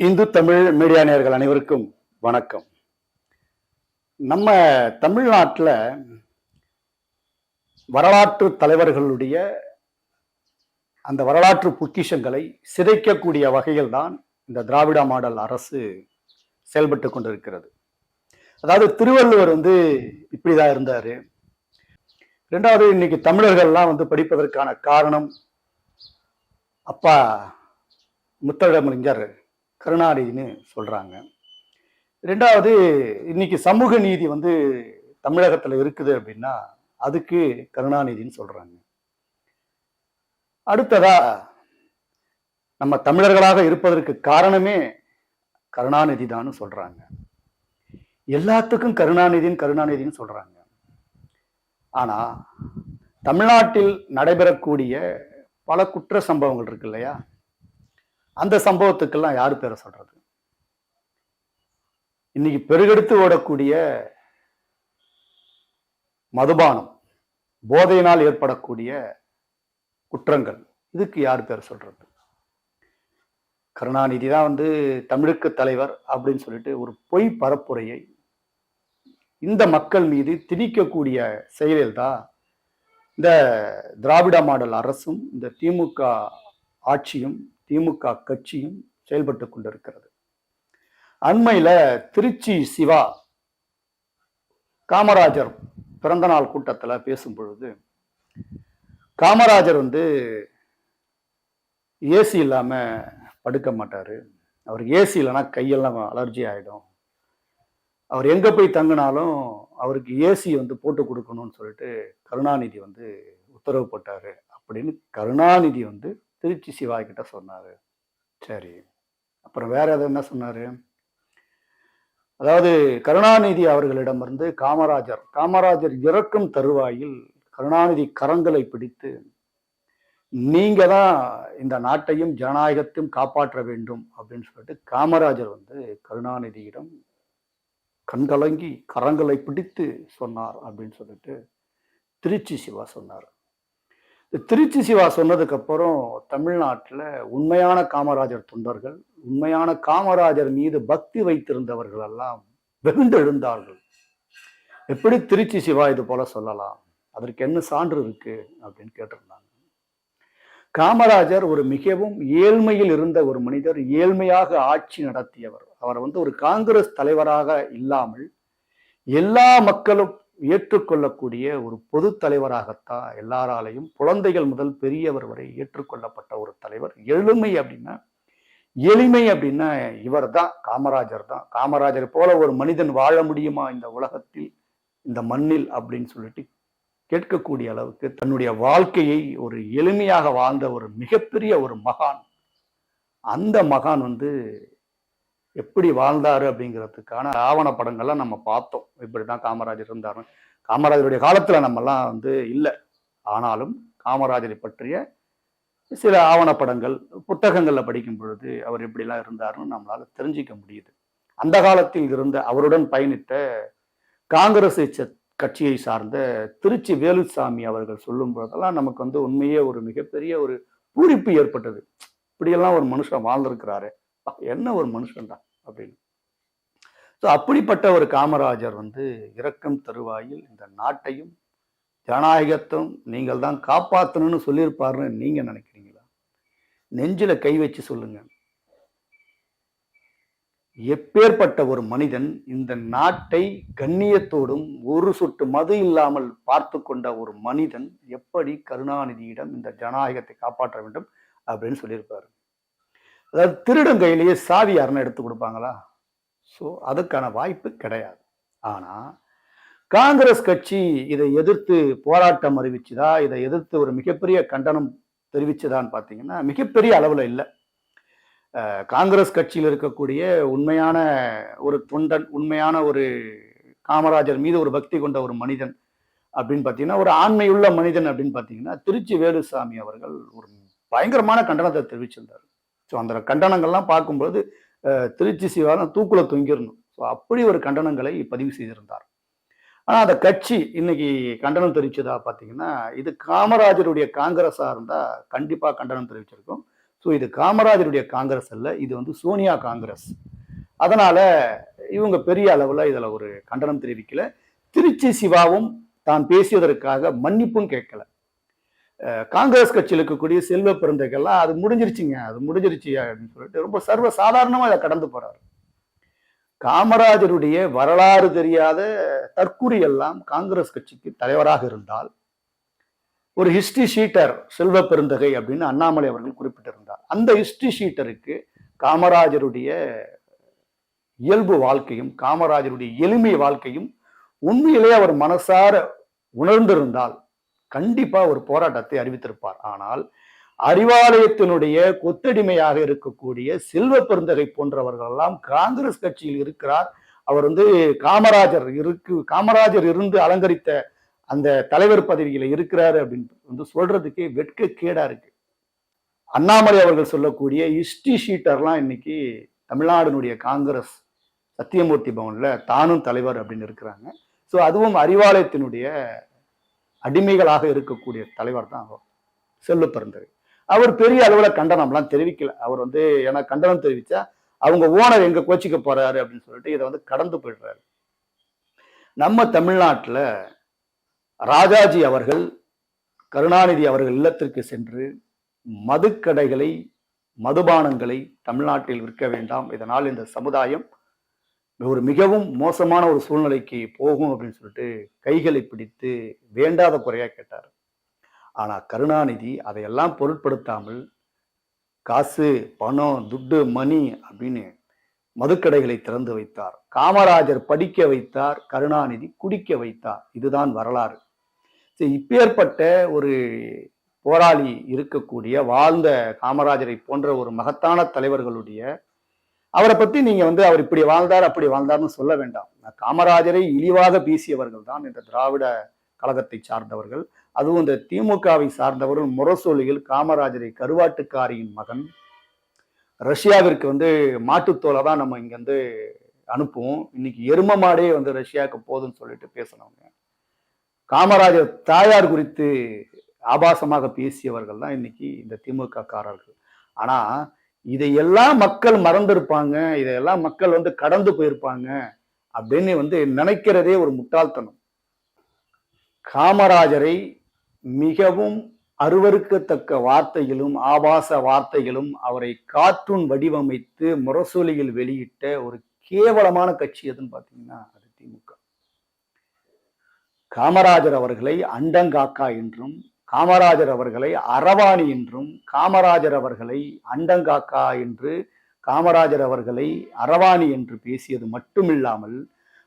Hindu Tamil media நேயர்கள் அனைவருக்கும் வணக்கம். நம்ம தமிழ்நாட்டில் வரலாற்று தலைவர்களுடைய அந்த வரலாற்று பொக்கிஷங்களை சிதைக்கக்கூடிய வகையில் தான் இந்த திராவிட மாடல் அரசு செயல்பட்டு கொண்டிருக்கிறது. அதாவது திருவள்ளுவர் வந்து இப்படிதான் இருந்தார். ரெண்டாவது இன்னைக்கு தமிழர்கள்லாம் வந்து படிப்பதற்கான காரணம் அப்பா முத்தமிழறிஞர் கருணாநிதினு சொல்றாங்க. ரெண்டாவது இன்னைக்கு சமூக நீதி வந்து தமிழகத்துல இருக்குது அப்படின்னா அதுக்கு கருணாநிதின்னு சொல்றாங்க. அடுத்ததா நம்ம தமிழர்களாக இருப்பதற்கு காரணமே கருணாநிதி தான் சொல்றாங்க. எல்லாத்துக்கும் கருணாநிதின்னு கருணாநிதின்னு சொல்றாங்க. ஆனா தமிழ்நாட்டில் நடைபெறக்கூடிய பல குற்ற சம்பவங்கள் இருக்கு இல்லையா? அந்த சம்பவத்துக்கெல்லாம் யார் பேரை சொல்றது? இன்னைக்கு பெருகெடுத்து ஓடக்கூடிய மதுபானம் போதையினால் ஏற்படக்கூடிய குற்றங்கள் இதுக்கு யார் பேர் சொல்றது? கருணாநிதி தான் வந்து தமிழுக்கு தலைவர் அப்படின்னு சொல்லிட்டு ஒரு பொய் பரப்புரையை இந்த மக்கள் மீது திணிக்கக்கூடிய செயலில் தான் இந்த திராவிட மாடல் அரசும் இந்த திமுக ஆட்சியும் திமுக கட்சியும் செயல்பட்டு கொண்டிருக்கிறது. அண்மையில் திருச்சி சிவா காமராஜர் பிறந்தநாள் கூட்டத்தில் பேசும் பொழுது காமராஜர் வந்து ஏசி இல்லாமல் படுக்க மாட்டார். அவர் ஏசி இல்லைன்னா கையெல்லாம் அலர்ஜி ஆகிடும் அவர் எங்கே போய் தங்கினாலும் அவருக்கு ஏசி வந்து போட்டு கொடுக்கணும்னு சொல்லிட்டு கருணாநிதி வந்து உத்தரவு போட்டார். அப்படின்னு கருணாநிதி வந்து திருச்சி சிவா கிட்ட சொன்னார். சரி. அப்புறம் வேற எது என்ன சொன்னார்? அதாவது கருணாநிதி அவர்களிடமிருந்து காமராஜர் காமராஜர் இறக்கும் தருவாயில் கருணாநிதி கரங்களை பிடித்து நீங்க தான் இந்த நாட்டையும் ஜனநாயகத்தையும் காப்பாற்ற வேண்டும் அப்படின்னு சொல்லிட்டு காமராஜர் வந்து கருணாநிதியிடம் கண்கலங்கி கரங்களை பிடித்து சொன்னார் அப்படின்னு சொல்லிட்டு திருச்சி சிவா சொன்னார். திருச்சி சிவா சொன்னதுக்கு அப்புறம் தமிழ்நாட்டில் உண்மையான காமராஜர் தொண்டர்கள் உண்மையான காமராஜர் மீது பக்தி வைத்திருந்தவர்கள் எல்லாம் வெகுண்டெழுந்தார்கள். எப்படி திருச்சி சிவா இது போல சொல்லலாம்? அதற்கு என்ன சான்று இருக்கு? அப்படின்னு கேட்டிருந்தாங்க. காமராஜர் ஒரு மிகவும் ஏழ்மையில் இருந்த ஒரு மனிதர் ஏழ்மையாக ஆட்சி நடத்தியவர். அவர் வந்து ஒரு காங்கிரஸ் தலைவராக இல்லாமல் எல்லா மக்களும் ஏற்றுக்கொள்ளக்கூடிய ஒரு பொது தலைவராகத்தான் எல்லாராலையும் குழந்தைகள் முதல் பெரியவர் வரை ஏற்றுக்கொள்ளப்பட்ட ஒரு தலைவர். எளிமை அப்படின்னா எளிமை அப்படின்னா இவர் தான் காமராஜர் தான் காமராஜர் போல ஒரு மனிதன் வாழ முடியுமா இந்த உலகத்தில் இந்த மண்ணில் அப்படின்னு சொல்லிட்டு கேட்கக்கூடிய அளவுக்கு தன்னுடைய வாழ்க்கையை ஒரு எளிமையாக வாழ்ந்த ஒரு மிகப்பெரிய ஒரு மகான். அந்த மகான் வந்து எப்படி வாழ்ந்தார் அப்படிங்கிறதுக்கான ஆவண படங்கள்லாம் நம்ம பார்த்தோம். இப்படிதான் காமராஜர் இருந்தார். காமராஜருடைய காலத்துல நம்மெல்லாம் வந்து இல்லை. ஆனாலும் காமராஜரை பற்றிய சில ஆவணப்படங்கள் புத்தகங்களில் படிக்கும் பொழுது அவர் எப்படிலாம் இருந்தாருன்னு நம்மளால் தெரிஞ்சிக்க முடியுது. அந்த காலத்தில் இருந்த அவருடன் பயணித்த காங்கிரஸ் கட்சியை சார்ந்த திருச்சி வேலுசாமி அவர்கள் சொல்லும் பொழுதெல்லாம் நமக்கு வந்து உண்மையே ஒரு மிகப்பெரிய ஒரு பூரிப்பு ஏற்பட்டது. இப்படியெல்லாம் ஒரு மனுஷன் வாழ்ந்திருக்கிறாரு. என்ன ஒரு மனுஷன்டா? அப்படின்னு. ஸோ அப்படிப்பட்ட ஒரு காமராஜர் வந்து இரக்கம் தருவாயில் இந்த நாட்டையும் ஜனநாயகத்தும் நீங்கள் தான் காப்பாற்றணும்னு சொல்லியிருப்பாருன்னு நீங்கள் நினைக்கிறீங்களா? நெஞ்சில் கை வச்சு சொல்லுங்க. எப்பேற்பட்ட ஒரு மனிதன் இந்த நாட்டை கண்ணியத்தோடும் ஒரு சொட்டு மது இல்லாமல் பார்த்து கொண்ட ஒரு மனிதன் எப்படி கருணாநிதியிடம் இந்த ஜனநாயகத்தை காப்பாற்ற வேண்டும் அப்படின்னு சொல்லியிருப்பாரு. அதாவது திருடும் கையிலேயே சாவி யாருன்னா எடுத்து கொடுப்பாங்களா? ஸோ அதுக்கான வாய்ப்பு கிடையாது. ஆனால் காங்கிரஸ் கட்சி இதை எதிர்த்து போராட்டம் அறிவிச்சுதா? இதை எதிர்த்து ஒரு மிகப்பெரிய கண்டனம் தெரிவிச்சதான்னு பார்த்தீங்கன்னா மிகப்பெரிய அளவில் இல்லை. காங்கிரஸ் கட்சியில் இருக்கக்கூடிய உண்மையான ஒரு தொண்டன் உண்மையான ஒரு காமராஜர் மீது ஒரு பக்தி கொண்ட ஒரு மனிதன் அப்படின்னு பார்த்தீங்கன்னா ஒரு ஆண்மையுள்ள மனிதன் அப்படின்னு பார்த்தீங்கன்னா திருச்சி வேலுசாமி அவர்கள் ஒரு பயங்கரமான கண்டனத்தை தெரிவிச்சிருந்தார். ஸோ அந்த கண்டனங்கள்லாம் பார்க்கும்போது திருச்சி சிவாலம் தூக்குல தொங்கிடணும் ஸோ அப்படி ஒரு கண்டனங்களை பதிவு செய்திருந்தார். ஆனால் அந்த கட்சி இன்னைக்கு கண்டனம் தெரிவிச்சதா பார்த்தீங்கன்னா இது காமராஜருடைய காங்கிரஸாக இருந்தால் கண்டிப்பாக கண்டனம் தெரிவிச்சிருக்கும். ஸோ இது காமராஜருடைய காங்கிரஸ் அல்ல இது வந்து சோனியா காங்கிரஸ். அதனால இவங்க பெரிய அளவில் இதில் ஒரு கண்டனம் தெரிவிக்கல. திருச்சி சிவாவும் தான் பேசியதற்காக மன்னிப்பும் கேட்கல. காங்கிரஸ் கட்சியில் இருக்கக்கூடிய செல்வ பிறந்தைகள்லாம் அது முடிஞ்சிருச்சுங்க அது முடிஞ்சிருச்சு அப்படின்னு சொல்லிட்டு ரொம்ப சர்வ சாதாரணமாக அதை கடந்து போறாரு. காமராஜருடைய வரலாறு தெரியாத தற்குறி எல்லாம் காங்கிரஸ் கட்சிக்கு தலைவராக இருந்தால் ஒரு ஹிஸ்டரி ஷீட்டர் செல்வ பெருந்தகை அப்படின்னு அண்ணாமலை அவர்கள் குறிப்பிட்டிருந்தார். அந்த ஹிஸ்டரி ஷீட்டருக்கு காமராஜருடைய இயல்பு வாழ்க்கையும் காமராஜருடைய எளிமை வாழ்க்கையும் உண்மையிலே அவர் மனசார உணர்ந்திருந்தால் கண்டிப்பா ஒரு போராட்டத்தை அறிவித்திருப்பார். ஆனால் அறிவாலயத்தினுடைய கொத்தடிமையாக இருக்கக்கூடிய செல்வ பெருந்தகை போன்றவர்கள் எல்லாம் காங்கிரஸ் கட்சியில் இருக்கிறார். அவர் வந்து காமராஜர் இருக்கு காமராஜர் இருந்து அலங்கரித்த அந்த தலைவர் பதவியில இருக்கிறாரு அப்படின்னு வந்து சொல்றதுக்கே வெட்க கேடா இருக்கு. அண்ணாமலை அவர்கள் சொல்லக்கூடிய ஹிஸ்டி ஷீட்டர்லாம் இன்னைக்கு தமிழ்நாடுனுடைய காங்கிரஸ் சத்தியமூர்த்தி பவன்ல தானும் தலைவர் அப்படின்னு இருக்கிறாங்க. ஸோ அதுவும் அறிவாலயத்தினுடைய அடிமைகளாக இருக்கக்கூடிய தலைவர் தான் அவர். செல்லு பிறந்தது அவர் பெரிய அளவுல கண்டனம்லாம் தெரிவிக்கல. அவர் வந்து ஏன்னா கண்டனம் தெரிவிச்சா அவங்க ஓனர் எங்க கோச்சிக்க போறாரு அப்படின்னு சொல்லிட்டு இதை வந்து கடந்து போயிடுறாரு. நம்ம தமிழ்நாட்டுல ராஜாஜி அவர்கள் கருணாநிதி அவர்கள் இல்லத்திற்கு சென்று மதுக்கடைகளை மதுபானங்களை தமிழ்நாட்டில் விற்க வேண்டாம். இதனால் இந்த சமுதாயம் ஒரு மிகவும் மோசமான ஒரு சூழ்நிலைக்கு போகும் அப்படின்னு சொல்லிட்டு கைகளை பிடித்து வேண்டாத குறையாக கேட்டார். ஆனால் கருணாநிதி அதையெல்லாம் பொருட்படுத்தாமல் காசு பணம் துட்டு மணி அப்படின்னு மதுக்கடைகளை திறந்து வைத்தார். காமராஜர் படிக்க வைத்தார் கருணாநிதி குடிக்க வைத்தார். இதுதான் வரலாறு. சரி, இப்பேற்பட்ட ஒரு போராளி இருக்கக்கூடிய வாழ்ந்த காமராஜரை போன்ற ஒரு மகத்தான தலைவர்களுடைய அவரை பத்தி நீங்க வந்து அவர் இப்படி வாழ்ந்தார் அப்படி வாழ்ந்தார்னு சொல்ல வேண்டாம். காமராஜரை இழிவாக பேசியவர்கள் தான் இந்த திராவிட கழகத்தை சார்ந்தவர்கள். அதுவும் இந்த திமுகவை சார்ந்தவர்கள் முரசொலியில் காமராஜரை கருவாட்டுக்காரியின் மகன். ரஷ்யாவிற்கு வந்து மாட்டுத்தோலை தான் நம்ம இங்க வந்து அனுப்புவோம். இன்னைக்கு எரும மாடே வந்து ரஷ்யாவுக்கு போதும்னு சொல்லிட்டு பேசினவங்க. காமராஜர் தாயார் குறித்து ஆபாசமாக பேசியவர்கள் தான் இன்னைக்கு இந்த திமுக காரர்கள் ஆனா இதையெல்லாம் மக்கள் மறந்திருப்பாங்க இதையெல்லாம் மக்கள் வந்து கடந்து போயிருப்பாங்க அப்படின்னு வந்து நினைக்கிறதே ஒரு முட்டாள்தனம். காமராஜரை மிகவும் அருவருக்கத்தக்க வார்த்தைகளும் ஆபாச வார்த்தைகளும் அவரை காற்றூன் வடிவமைத்து முரசொலியில் வெளியிட்ட ஒரு கேவலமான கட்சி எதுன்னு பார்த்தீங்கன்னா அது திமுக காமராஜர் அவர்களை அண்டங்காக்கா என்றும் காமராஜர் அவர்களை அரவாணி என்றும் காமராஜர் அவர்களை அண்டங்காக்கா என்று காமராஜர் அவர்களை அரவாணி என்று பேசியது மட்டுமில்லாமல்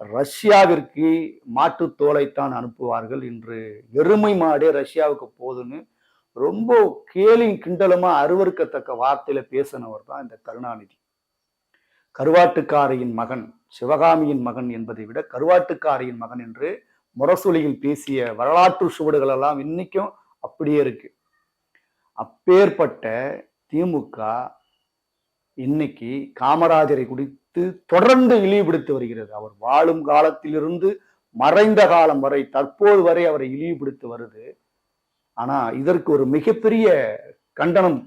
ரஷ்யாவிற்கு மாட்டுத் தோலைத்தான் அனுப்புவார்கள் என்று எருமை மாடே ரஷ்யாவுக்கு போதுன்னு ரொம்ப கேலிங் கிண்டலுமா அருவருக்கத்தக்க வார்த்தையில பேசினவர் தான் இந்த கருணாநிதி. கருவாட்டுக்காரியின் மகன் சிவகாமியின் மகன் என்பதை விட கருவாட்டுக்காரியின் மகன் என்று முரசொலியில் பேசிய வரலாற்று சுவடுகள் எல்லாம் இன்னைக்கும் அப்படியே இருக்கு. அப்பேற்பட்ட திமுக இன்னைக்கு காமராஜரை குறித்து தொடர்ந்து இழிவுபடுத்தி வருகிறது. அவர் வாழும் காலத்திலிருந்து மறைந்த காலம் வரை தற்போது வரை அவரை இழிவுபடுத்தி வருது. ஆனா இதற்கு ஒரு மிகப்பெரிய கண்டனம்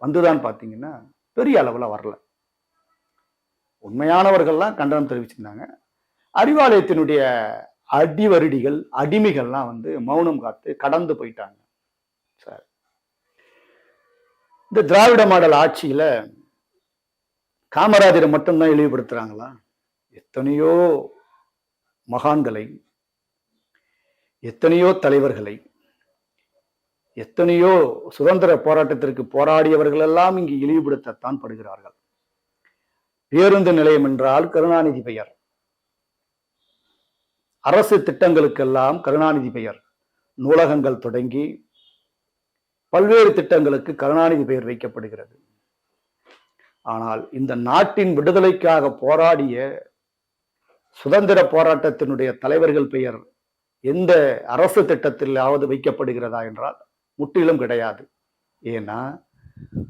வந்துதான் பாத்தீங்கன்னா பெரிய அளவில் வரல. உண்மையானவர்கள்லாம் கண்டனம் தெரிவிச்சிருந்தாங்க. அறிவாலயத்தினுடைய அடிவருடிகள் அடிமைகள்லாம் வந்து மௌனம் காத்து கடந்து போயிட்டாங்க சார். இந்த திராவிட மாடல் ஆட்சியில காமராஜரை மட்டும்தான் இழிவுபடுத்துறாங்களா? எத்தனையோ மகான்களை எத்தனையோ தலைவர்களை எத்தனையோ சுதந்திர போராட்டத்திற்கு போராடியவர்கள் எல்லாம் இங்கு இழிவுபடுத்தத்தான் படுகிறார்கள். பேருந்து நிலையம் என்றால் கருணாநிதி பெயர். அரசு திட்டங்களுக்கெல்லாம் கருணாநிதி பெயர். நூலகங்கள் தொடங்கி பல்வேறு திட்டங்களுக்கு கருணாநிதி பெயர் வைக்கப்படுகிறது. ஆனால் இந்த நாட்டின் விடுதலைக்காக போராடிய சுதந்திர போராட்டத்தினுடைய தலைவர்கள் பெயர் எந்த அரசு திட்டத்திலாவது வைக்கப்படுகிறதா என்றால் முற்றிலும் கிடையாது. ஏன்னா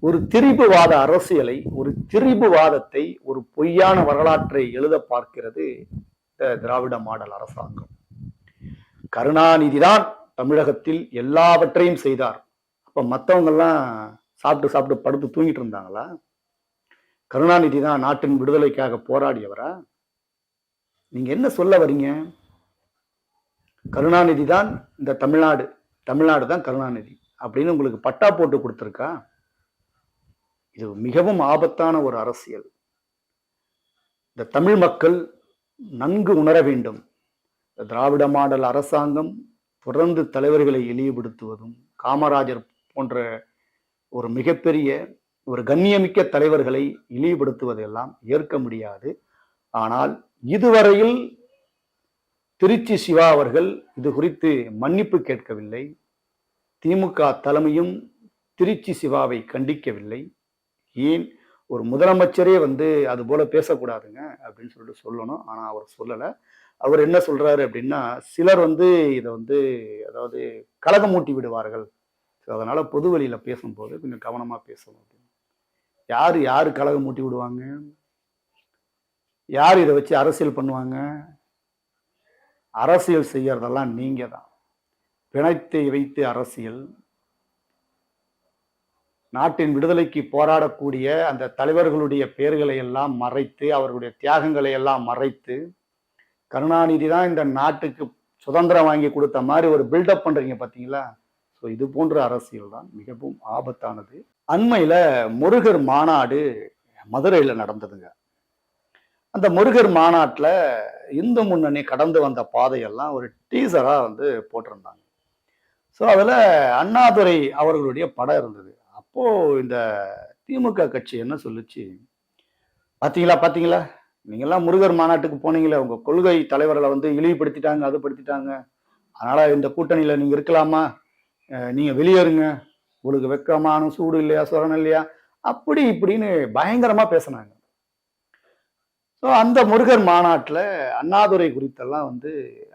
ஒரு திரிபுவாத அரசியலை ஒரு திரிபுவாதத்தை ஒரு பொய்யான வரலாற்றை எழுத பார்க்கிறது திராவிட மாடல் அரசாங்கம். கருணாநிதி தான் தமிழகத்தில் எல்லாவற்றையும் செய்தார். அப்ப மற்றவங்கெல்லாம் சாப்பிட்டு சாப்பிட்டு படுத்து தூங்கிட்டு இருந்தாங்களா? கருணாநிதி தான் நாட்டின் விடுதலைக்காக போராடியவரா? நீங்க என்ன சொல்ல வரீங்க? கருணாநிதி தான் இந்த தமிழ்நாடு தமிழ்நாடு தான் கருணாநிதி அப்படின்னு உங்களுக்கு பட்டா போட்டு கொடுத்துருக்கா? இது மிகவும் ஆபத்தான ஒரு அரசியல். இந்த தமிழ் மக்கள் நன்கு உணர வேண்டும். திராவிட மாடல் அரசாங்கம் தொடர்ந்து தலைவர்களை இழிவுபடுத்துவதும் காமராஜர் போன்ற ஒரு மிகப்பெரிய ஒரு கண்ணியமிக்க தலைவர்களை இழிவுபடுத்துவதெல்லாம் ஏற்க முடியாது. ஆனால் இதுவரையில் திருச்சி சிவா அவர்கள் இது குறித்து மன்னிப்பு கேட்கவில்லை. திமுக தலைமையும் திருச்சி சிவாவை கண்டிக்கவில்லை. ஏன்? ஒரு முதலமைச்சரே வந்து அது போல பேசக்கூடாதுங்க அப்படின்னு சொல்லிட்டு சொல்லணும். ஆனா அவர் சொல்லலை. அவர் என்ன சொல்றாரு அப்படின்னா சிலர் வந்து இதை வந்து அதாவது கலகம் மூட்டி விடுவார்கள். ஸோ அதனால பொது வழியில பேசும்போது கொஞ்சம் கவனமா பேசணும் அப்படின்னு. யார் யார் கலகம் மூட்டி விடுவாங்க? யார் இதை வச்சு அரசியல் பண்ணுவாங்க? அரசியல் செய்யறதெல்லாம் நீங்க தான் பிணைத்து வைத்து அரசியல் நாட்டின் விடுதலைக்கு போராடக்கூடிய அந்த தலைவர்களுடைய பெயர்களை எல்லாம் மறைத்து அவர்களுடைய தியாகங்களை எல்லாம் மறைத்து கருணாநிதி தான் இந்த நாட்டுக்கு சுதந்திரம் வாங்கி கொடுத்த மாதிரி ஒரு பில்டப் பண்றீங்க பார்த்தீங்களா ஸோ இது போன்ற அரசியல் தான் மிகவும் ஆபத்தானது. அண்மையில் முருகர் மாநாடு மதுரையில் நடந்ததுங்க. அந்த முருகர் மாநாட்டில் இந்து முன்னணி கடந்து வந்த பாதையெல்லாம் ஒரு டீசராக வந்து போட்டிருந்தாங்க. ஸோ அதில் அண்ணாதுரை அவர்களுடைய படம் இருந்தது. அப்போது இந்த திமுக கட்சி என்ன சொல்லுச்சு? பார்த்தீங்களா பார்த்தீங்களா நீங்கள்லாம் முருகர் மாநாட்டுக்கு போனீங்களே உங்கள் கொள்கை தலைவர்களை வந்து இழிவுபடுத்திட்டாங்க அது படுத்திட்டாங்க அதனால் இந்த கூட்டணியில் நீங்கள் இருக்கலாமா? நீங்கள் வெளியேறுங்க. உங்களுக்கு வெக்கமான சூடு இல்லையா சுரணம் இல்லையா? அப்படி இப்படின்னு பயங்கரமாக பேசினாங்க. ஸோ அந்த முருகர் மாநாட்டில் அண்ணாதுரை குறித்தெல்லாம் வந்து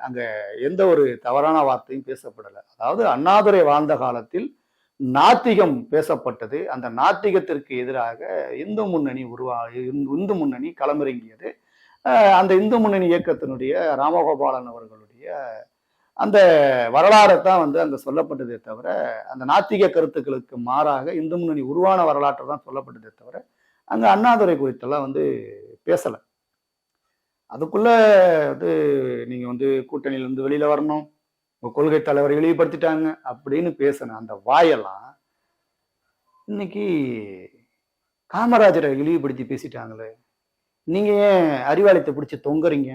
அங்கே எந்த ஒரு தவறான வார்த்தையும் பேசப்படலை. அதாவது அண்ணாதுரை வாழ்ந்த காலத்தில் நாத்திகம் பேசப்பட்டது. அந்த நாத்திகத்திற்கு எதிராக இந்து முன்னணி உருவா இந்து முன்னணி களமிறங்கியது. அந்த இந்து முன்னணி இயக்கத்தினுடைய ராமகோபாலன் அவர்களுடைய அந்த வரலாறை தான் வந்து அங்கே சொல்லப்பட்டதே தவிர அந்த நாத்திக கருத்துக்களுக்கு மாறாக இந்து முன்னணி உருவான வரலாற்றை தான் சொல்லப்பட்டதே தவிர அங்கே அண்ணாதுரை குறித்தெல்லாம் வந்து பேசலை. அதுக்குள்ளே வந்து நீங்கள் வந்து கூட்டணியிலேருந்து இருந்து வரணும். உங்கள் கொள்கை தலைவரை இழிவுபடுத்திட்டாங்க அப்படின்னு பேசின அந்த வாயெல்லாம் இன்னைக்கு காமராஜரை இழிவுபடுத்தி பேசிட்டாங்களே. நீங்கள் ஏன் அறிவாலயத்தை பிடிச்சி தொங்குறீங்க?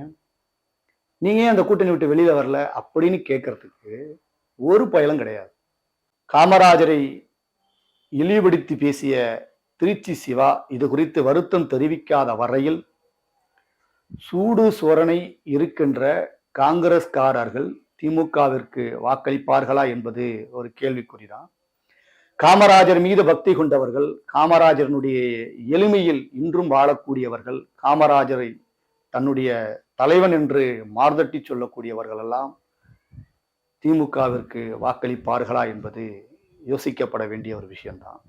நீங்கள் ஏன் அந்த கூட்டணி விட்டு வெளியில் வரல? அப்படின்னு கேட்கறதுக்கு ஒரு பயலும் கிடையாது. காமராஜரை இழிவுபடுத்தி பேசிய திருச்சி சிவா இது குறித்து வருத்தம் தெரிவிக்காத வரையில் சூடு சோரணை இருக்கின்ற காங்கிரஸ்காரர்கள் திமுகவிற்கு வாக்களிப்பார்களா என்பது ஒரு கேள்விக்குறிதான். காமராஜர் மீது பக்தி கொண்டவர்கள் காமராஜரனுடைய எளிமையில் இன்றும் வாழக்கூடியவர்கள் காமராஜரை தன்னுடைய தலைவன் என்று மார்தட்டி சொல்லக்கூடியவர்கள் எல்லாம் திமுகவிற்கு வாக்களிப்பார்களா என்பது யோசிக்கப்பட வேண்டிய ஒரு விஷயம்தான்.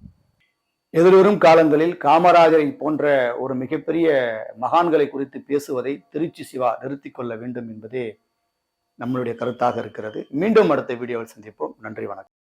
எதிர்வரும் காலங்களில் காமராஜரை போன்ற ஒரு மிகப்பெரிய மகான்களை குறித்து பேசுவதை திருச்சி சிவா நிறுத்தி கொள்ள வேண்டும் என்பதே நம்மளுடைய கருத்தாக இருக்கிறது. மீண்டும் அடுத்த வீடியோவில் சந்திப்போம். நன்றி வணக்கம்.